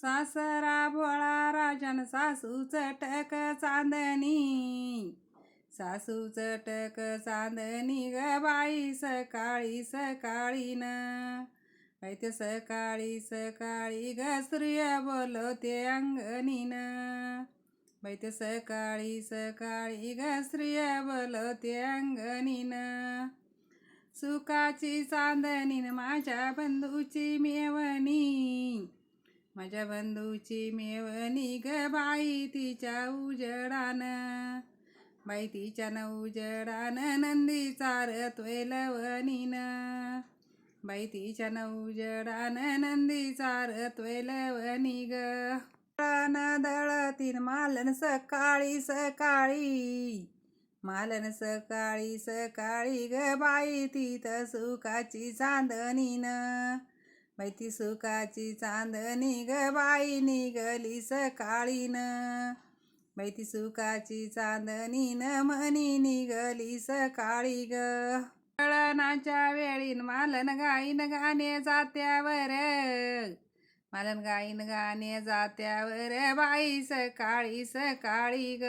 सासरा भोळा राजन सासू चटक चांदणी. सासू चटक चांदणी ग बाई सकाळी सकाळी न बाई ते सकाळी सकाळी ग सूर्य बोलवते अंगणीन. बाई ते सकाळी सकाळी ग सूर्य बोलवते अंगणीन. सुखाची चांदणीन माझ्या बंधूची मेवणी. माझ्या बंधूची मेवणी ग बाई तिच्या उजडान. बाई तिच्या न उजडान नंदी चारतोय लवणीन. बाई तिच्या न उजडान नंदी चारतोय लवणी ग. दळण दळतीन मालन सकाळी सकाळी. मालन सकाळी सकाळी ग बाई तिथं सुखाची चांदणीन. बाई सुखाची चांदणी ग बाई निघली सकाळीन. बाई ती सुखाची चांदणी न म्हणी निघली सकाळी ग. कळणाच्या वेळीन मालन गाईन गाणे जात्यावर. मालन गाईन गाणे जात्यावर बाई सकाळी सकाळी ग.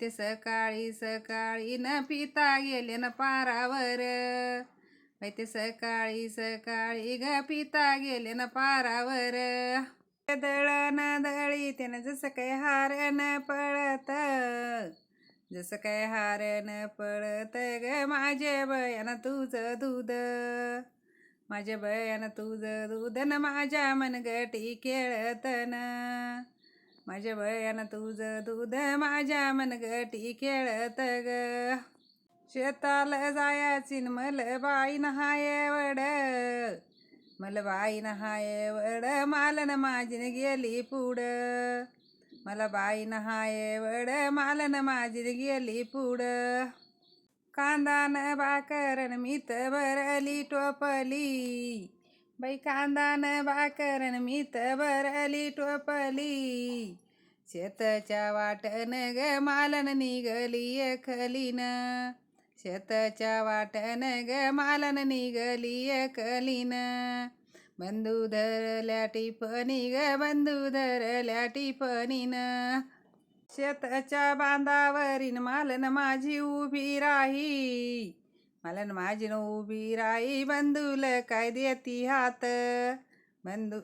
ते सकाळी सकाळी न पिता गेले न पारावर. ते सकाळी सकाळी ग पिता गेले ना पारावर. दळण दळी त्यानं जसं काय हारण पळत. जसं काय हारण पळत ग माझे बयान तुझं दूध. माझ्या बयान तुझं दूध न माझ्या मनगटी खेळतन. माझ्या बयान तुझं दूध माझ्या मनगटी खेळत ग. शेताला जायाची न मल बाई नहाय वड. मला बाई नहाय वड मालन माझीन गेली पुड. मला बाई नहाय वड मालन माझीन गेली पुड. कांदान बाकरन मीत बरली टोपली. बाई कांदान बाकरन मीत बरली टोपली. शेतच्या वाटन ग मालन निघली खलीन शेतच्या वाटन ग मालन निघली कलीन. बंधू धरल्या टिपणी ग बंधू धरल्या टिपणीन. शेताच्या बांधावरीन मालन माझी उभी राही. मालन माझी न उभी राही बंधूल काय देती हात? बंधू